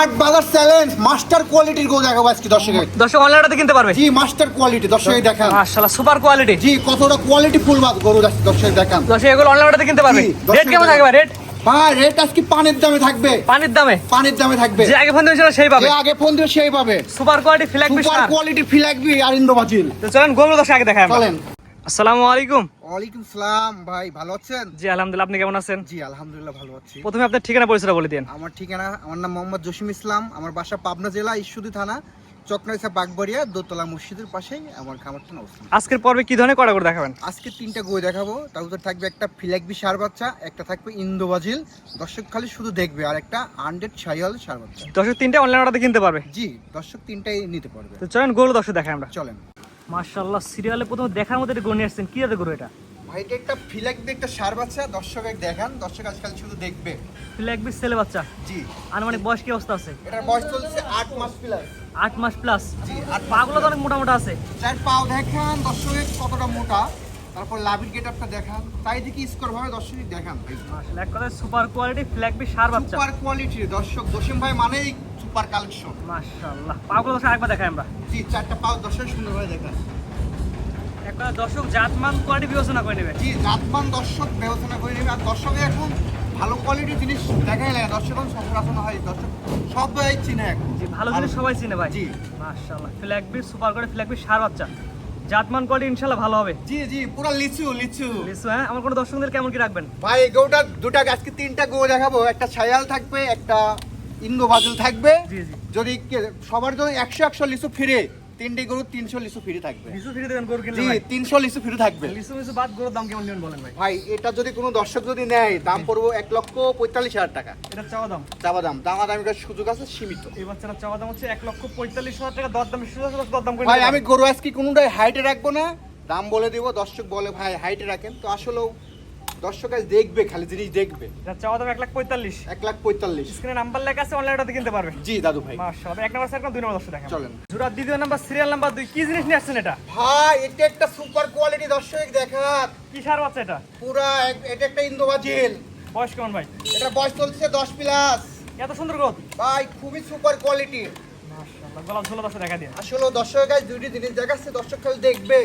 আট বাজার challenge master কোয়ালিটির গো দেখাবো আজকে দর্শকের দর্শক অনলাইনে কিনতে পারবে? জি মাস্টার কোয়ালিটি দর্শকের দেখান। মাশাআল্লাহ সুপার কোয়ালিটি জি কতটা কোয়ালিটি ফুল গরু দর্শকের দেখান। দর্শক এগুলো অনলাইনে কিনতে পারবে? রেট কেমন থাকবে? রেট ভাই রেট আজকে পানির দামে থাকবে। পানির দামে? পানির দামে থাকবে। যে আগে ফোন দিয়েছিল সেই পাবে। যে আগে ফোন দিবে সেই পাবে। Super quality flag piece super quality ফিলাকবি আর ইন্দ্রবাজিল। চলেন গরু দর্শক আগে আমরা। চলেন। আসসালামু আলাইকুম। ওয়ালাইকুম সালাম ভাই ভালো আছেন? জি আলহামদুলিল্লাহ আপনি কেমন আছেন? জি আলহামদুলিল্লাহ ভালো আছি। প্রথমে আপনার ঠিকানা পরিচয়টা বলে দিন। আমার ঠিকানা আমার নাম মোহাম্মদ জসিম ইসলাম। আমার বাসা পাবনা জেলা ঈশ্বরদী থানা চকনাইসা বাগবাড়িয়া দোতলা মসজিদের পাশেই আমার খামারটা অবস্থান আজকের পর্বে কি ধরনের কড়া করে দেখাবেন? আজকে তিনটা গই দেখাবো। তার ভিতরে থাকবে একটা ফিলাকবি সার বাচ্চা একটা থাকবে ইন্দোবাজিল দর্শক খালি শুধু দেখবে আর একটা হান্ড্রেড সাইয়াল সার বাচ্চা। দর্শক তিনটে অনলাইন অর্ডার কিনতে পারবে। জি দর্শক তিনটাই নিতে পারবে। তো চলেন গরু দর্শক দেখাই আমরা। চলেন। মাশাআল্লাহ সিরিয়ালে প্রথমে দেখার মধ্যে গরু নিয়ে আসছেন। কি যাতে গরু এটা? ভাই এটা একটা ফিলাকবি একটা সার বাচ্চা দর্শক দেখান। দর্শক আজকাল শুধু দেখবে। ফ্ল্যাগ পিস ছেলে বাচ্চা? জি। আনুমানিক বয়স কি অবস্থা আছে? এটার বয়স চলছে আট মাস প্লাস আট মাস প্লাস জি আট পাগুলো তো অনেক মোটা মোটা আছে। চার পাও দেখান দর্শকের কতটা মোটা। তারপর লাভির গেট আপটা দেখান। তাই দিকে স্কোর ভাবে দর্শক দেখান। মাশাআল্লাহ এক কথায় সুপার কোয়ালিটি ফ্ল্যাগ পিস সার বাচ্চা। সুপার কোয়ালিটির দর্শক। দশম ভাই মানেই সুপার কালেকশন। মাশাআল্লাহ। পাগুলো দর্শক আরেকবার দেখাই আমরা। জি চারটা পাও দর্শক সুন্দরভাবে দেখান এক কথায় দর্শক জাতমান কোয়ালিটি বিবেচনা করে নেবে। জি জাতমান দর্শক বিবেচনা করে নেবে। আর দর্শকে এখন ভালো কোয়ালিটির জিনিস দেখাই লাগে। দর্শক এখন সচরাচর হয় দর্শক সব ভাই চিনে এখন। জি ভালো জিনিস সবাই চিনে ভাই। জি। মাশাআল্লাহ। Flag piece super quality flag piece sir বাচ্চা। জাতমান কোয়ালিটি ইনশাআল্লাহ ভালো হবে। জি জি পুরো লিচু লিচু। লিসু হ্যাঁ? আমার কোনো দর্শকদের কেমন কি রাখবেন? ভাই গৌটা দুটা আজকে তিনটা গো দেখাবো? একটা ছায়াল থাকবে একটা ইন্দো বাজল থাকবে। যদি সবার জন্য একশো একশো লিচু ফিরে তিনটে গরু তিনশো লিচু ফিরে থাকবে। লিসু ফিরে দেবেন গরু কিনলে জি তিনশো লিচু ফিরে থাকবে। লিসু মিসু বাদ গরুর দাম কেমন নেবেন বলেন ভাই? ভাই এটা যদি কোনো দর্শক যদি নেয় দাম পড়ব এক লক্ষ পঁয়তাল্লিশ হাজার টাকা। এটা চাওয়া দাম? চাওয়া দাম। দামা দামি সুযোগ আছে সীমিত। এই বাচ্চাটা চাওয়া দাম হচ্ছে এক লক্ষ পঁয়তাল্লিশ হাজার টাকা দর দাম সুযোগ আছে দর দাম করে ভাই আমি গরু আজকে কোনোটাই হাইটে রাখব না। দাম বলে দিব দর্শক বলে ভাই হাইটে রাখেন। তো আসলেও দর্শক আজ দেখবে খালি জিনিস দেখবে। চাওয়া দাম এক লাখ পঁয়তাল্লিশ। এক লাখ পঁয়তাল্লিশ। স্ক্রিনে নাম্বার লেখা আছে অনলাইনে কিনতে পারবে। জি দাদু ভাই। মাশাআল্লাহ এক নাম্বার সেরকম দুই নাম্বার দর্শক দেখেন চলেন। জোড়া দ্বিতীয় নাম্বার সিরিয়াল নাম্বার দুই কি জিনিস নিয়ে আসছেন এটা? ভাই এটা একটা সুপার কোয়ালিটি দর্শক দেখাত কি সার বাচ্চা এটা? পুরা এটা একটা ইন্দোবাজিল বয়স কেমন ভাই? এটা বয়স চলছে দশ প্লাস এত সুন্দর গ্রোথ ভাই খুবই সুপার কোয়ালিটি মাশাআল্লাহ গলা ঝোলা দর্শক দেখা দিয়ে। আসলে দর্শক গাছ দুইটি জিনিস দেখাচ্ছে দর্শক খালি দেখবে।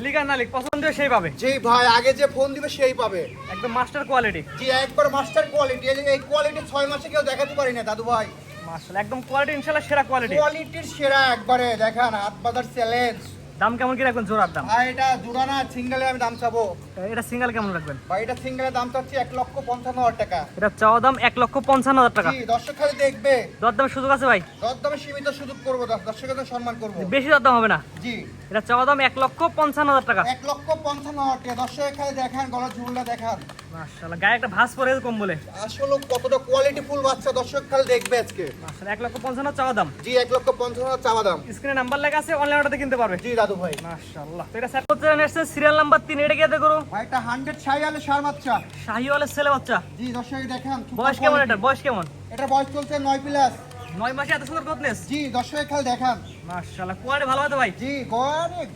লিগ না লিগ পছন্দ সেই পাবে। যেই ভাই আগে যে ফোন দিবে সেই পাবে। একদম মাস্টার কোয়ালিটি জি একবার মাস্টার কোয়ালিটি এই কোয়ালিটি ছয় মাসে কেউ দেখাতে পারি না দাদু ভাই। মাশাআল্লাহ একদম কোয়ালিটি ইনশাআল্লাহ সেরা কোয়ালিটি কোয়ালিটির সেরা একবারে দেখান হাত বাজার চ্যালেঞ্জ দাম কেমন কি রাখবেন জোড়ার দাম? ভাই এটা জোড়ানা সিঙ্গেলে আমি দাম চাবো। এটা সিঙ্গেল কেমন রাখবেন? ভাই এটা সিঙ্গেলের দাম চাচ্ছি এক লক্ষ পঞ্চান্ন হাজার টাকা। এটা চাওয়া দাম এক লক্ষ পঞ্চান্ন হাজার টাকা। জি দর্শক খালি দেখবে। দর দামের সুযোগ আছে ভাই? দরদামে সীমিত সুযোগ করব দর্শক- দর্শকের সম্মান করব। বেশি দর দাম হবে না? জি। এটা চাওয়া দাম এক লক্ষ পঞ্চান্ন হাজার টাকা। এক লক্ষ পঞ্চান্ন হাজার টাকা। দর্শকের খালি দেখান গলার ঝুলটা দেখান। মাশাআল্লাহ গায়ে একটা ভাস পরে কম বলে। আসলে কতটা কোয়ালিটি ফুল বাচ্চা দর্শক খালি দেখবে আজকে। মাশাআল্লাহ এক লক্ষ পঞ্চান্ন চাওয়া দাম। জি এক লক্ষ পঞ্চান্ন চাওয়া দাম। স্ক্রিনে নাম্বার লেখা আছে অনলাইন অর্ডারতে কিনতে পারবে। জি দাদু। ভাই। মাশাআল্লাহ। এটা স্যার করতে এসেছে সিরিয়াল নাম্বার 3 এটা কি করো ভাই এটা হান্ড্রেড সাইয়ালে সার বাচ্চা। শাহিওয়ালের ছেলে বাচ্চা? জি দর্শক দেখেন বয়স কেমন এটা বয়স কেমন? এটা বয়স চলছে নয় প্লাস নয় মাসে এত সুন্দর গটনেস জি দর্শক খালি দেখান। মাশাআল্লাহ কোয়ালিটি ভালো আছে ভাই। জি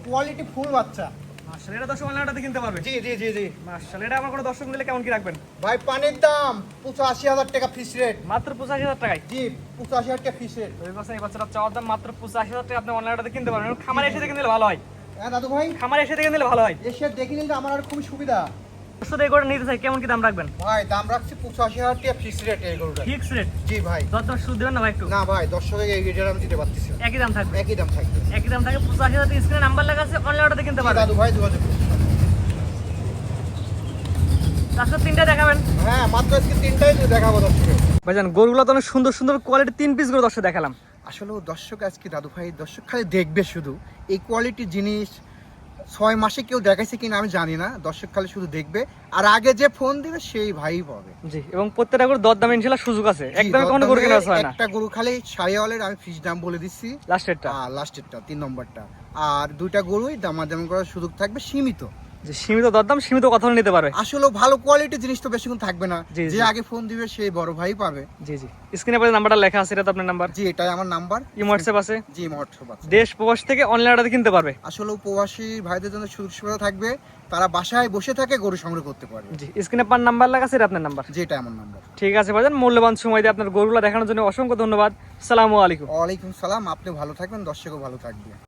কোয়ালিটি ফুল বাচ্চা। মাশাআল্লাহ এটা দর্শক অনলাইন অর্ডারতে কিনতে পারবে? জি জি জি জি। এটা আমার কোনো দর্শক দিলে কেমন কি রাখবেন? ভাই পানির দাম পঁচাশি হাজার টাকা ফিস রেট মাত্র পঁচাশি হাজার টাকায়? জি পঁচাশি হাজার টাকা ফিস রেট ওই বছর এই বছর চাওয়ার দাম মাত্র পঁচাশি হাজার টাকা আপনি অনলাইন অর্ডারতে কিনতে পারবেন। খামারে এসে দেখে নিলে ভালো হয়। হ্যাঁ দাদু ভাই খামারে এসে দেখে নিলে ভালো হয়। এসে দেখে নিলে আমার আর খুবই সুবিধা। শুধু এই করে নিতে চাই কেমন কি দাম রাখবেন? ভাই দাম রাখছি পঁচাশি হাজার টাকা রেট এই গরুটা ফিক্স রেট জি ভাই। সুদ দেবেন না ভাই একটু? না ভাই এই আমি দিতে পারতেছি একই দাম থাকবে? একই দাম থাকবে। একই দাম থাকে পঁচাশি হাজার স্ক্রিনে নাম্বার লেখা আছে অনলাইন কিনতে পারবেন। দাদু ভাই যোগাযোগ তিনটা দেখাবেন। হ্যাঁ মাত্র আজকে তিনটাই দেখাবো দর্শকে ভাইজান গরুগুলো তো অনেক সুন্দর সুন্দর কোয়ালিটি তিন পিস করে দর্শক দেখালাম। আসলে দর্শক আজকে দাদু ভাই দর্শক খালি দেখবে শুধু। এই কোয়ালিটির জিনিস ছয় মাসে কেউ দেখাইছে কিনা আমি জানি না দর্শক খালি শুধু দেখবে। আর আগে যে ফোন দিবে সেই ভাই পাবে। জি এবং প্রত্যেকটা গরু দর দামে ইনশাল্লাহ সুযোগ আছে। একদম কোনো গরু কেনা হয় না। একটা গরু খালি সারিয়ালের আমি ফিস দাম বলে দিচ্ছি। লাস্টেরটা লাস্টেরটা তিন নম্বরটা। আর দুইটা গরুই দামাদাম করার সুযোগ থাকবে সীমিত। যে সীমিত দরদাম সীমিত কথা নিতে পারবে। আসলে ভালো কোয়ালিটির জিনিস তো বেশিক্ষণ থাকবে না। জি, যে আগে ফোন দিবে সেই বড় ভাই পাবে। জি জি। স্ক্রিনে পরে নাম্বারটা লেখা আছে এটা তো আপনার নাম্বার জি এটাই আমার নাম্বার ইমো হোয়াটসঅ্যাপ আছে? জি হোয়াটসঅ্যাপ আছে। দেশ প্রবাস থেকে অনলাইন অর্ডার কিনতে পারবে। আসলে প্রবাসী ভাইদের জন্য সুযোগ সুবিধা থাকবে। তারা বাসায় বসে থাকে গরু সংগ্রহ করতে পারবে। জি স্ক্রিনে পার নাম্বার লেখা আছে এটা আপনার নাম্বার যেটা আমার নাম্বার ঠিক আছে ভাইজান। মূল্যবান সময় দিয়ে আপনার গরুগুলো দেখানোর জন্য অসংখ্য ধন্যবাদ। সালামু আলাইকুম। ওয়ালাইকুম সালাম। আপনি ভালো থাকবেন দর্শকও ভালো থাকবে